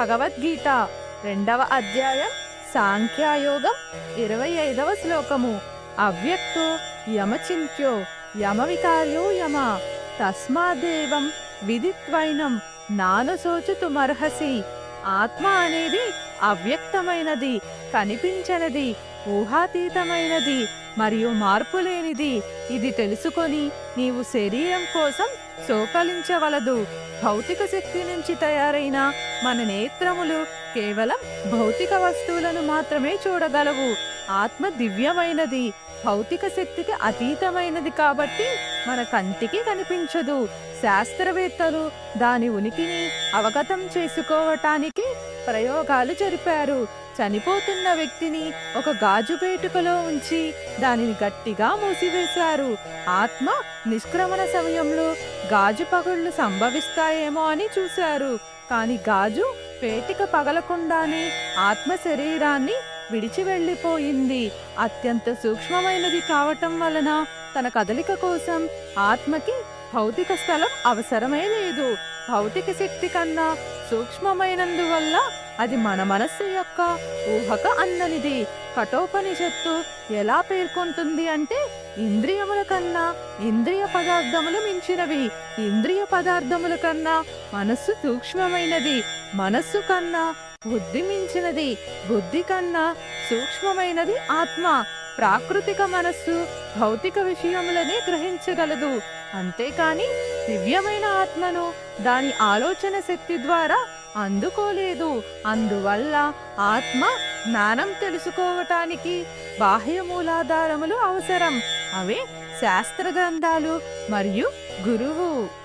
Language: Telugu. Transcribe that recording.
భగవద్గీత. రెండవ అధ్యాయం సాంఖ్యాయోగం ఇరవై ఐదవ శ్లోకము. అవ్యక్తో యమచింత్యో యమవికార్యో యమ. తస్మాదేవం విదిత్వైనం నానుశోచుతుమర్హసి. ఆత్మ అనేది అవ్యక్తమైనది కనిపించనిది ఊహాతీతమైనది మరియు మార్పులేనిది. ఇది తెలుసుకొని నీవు శరీరం కోసం శోకలించవలదు. భౌతిక శక్తి నుంచి తయారైన మన నేత్రములు కేవలం భౌతిక వస్తువులను మాత్రమే చూడగలవు. ఆత్మ దివ్యమైనది భౌతిక శక్తికి అతీతమైనది కాబట్టి మన కంటికి కనిపించదు. శాస్త్రవేత్తలు దాని ఉనికిని అవగతం చేసుకోవటానికి ప్రయోగాలు జరిపారు. చనిపోతున్న వ్యక్తిని ఒక గాజు పేటుకలో ఉంచి దానిని గట్టిగా మూసివేశారు. ఆత్మ నిష్క్రమణ సమయంలో గాజు పగుళ్ళు సంభవిస్తాయేమో అని చూశారు. కానీ గాజు పేటిక పగలకుండానే ఆత్మ శరీరాన్ని విడిచి వెళ్ళిపోయింది. అత్యంత సూక్ష్మమైనది కావటం వలన తన కదలిక కోసం ఆత్మకి భౌతిక స్థలం అవసరమే లేదు. భౌతిక శక్తి కన్నా సూక్ష్మమైనందువల్ల అది మన మనస్సు యొక్క ఊహక అన్ననిది. కఠోపనిషత్తు ఎలా పేర్కొంటుంది అంటే ఇంద్రియముల కన్నా ఇంద్రియ పదార్థములు మించినవి. ఇంద్రియ పదార్థముల కన్నా మనస్సు సూక్ష్మమైనది. మనస్సు కన్నా బుద్ధి మించినది. బుద్ధి కన్నా సూక్ష్మమైనది ఆత్మ. ప్రాకృతిక మనస్సు భౌతిక విషయములనే గ్రహించగలదు. అంతేకాని దివ్యమైన ఆత్మను దాని ఆలోచన శక్తి ద్వారా అందుకోలేదు. అందువల్ల ఆత్మ జ్ఞానం తెలుసుకోవటానికి బాహ్య మూలాధారములు అవసరం. అవే శాస్త్ర గ్రంథాలు మరియు గురువు.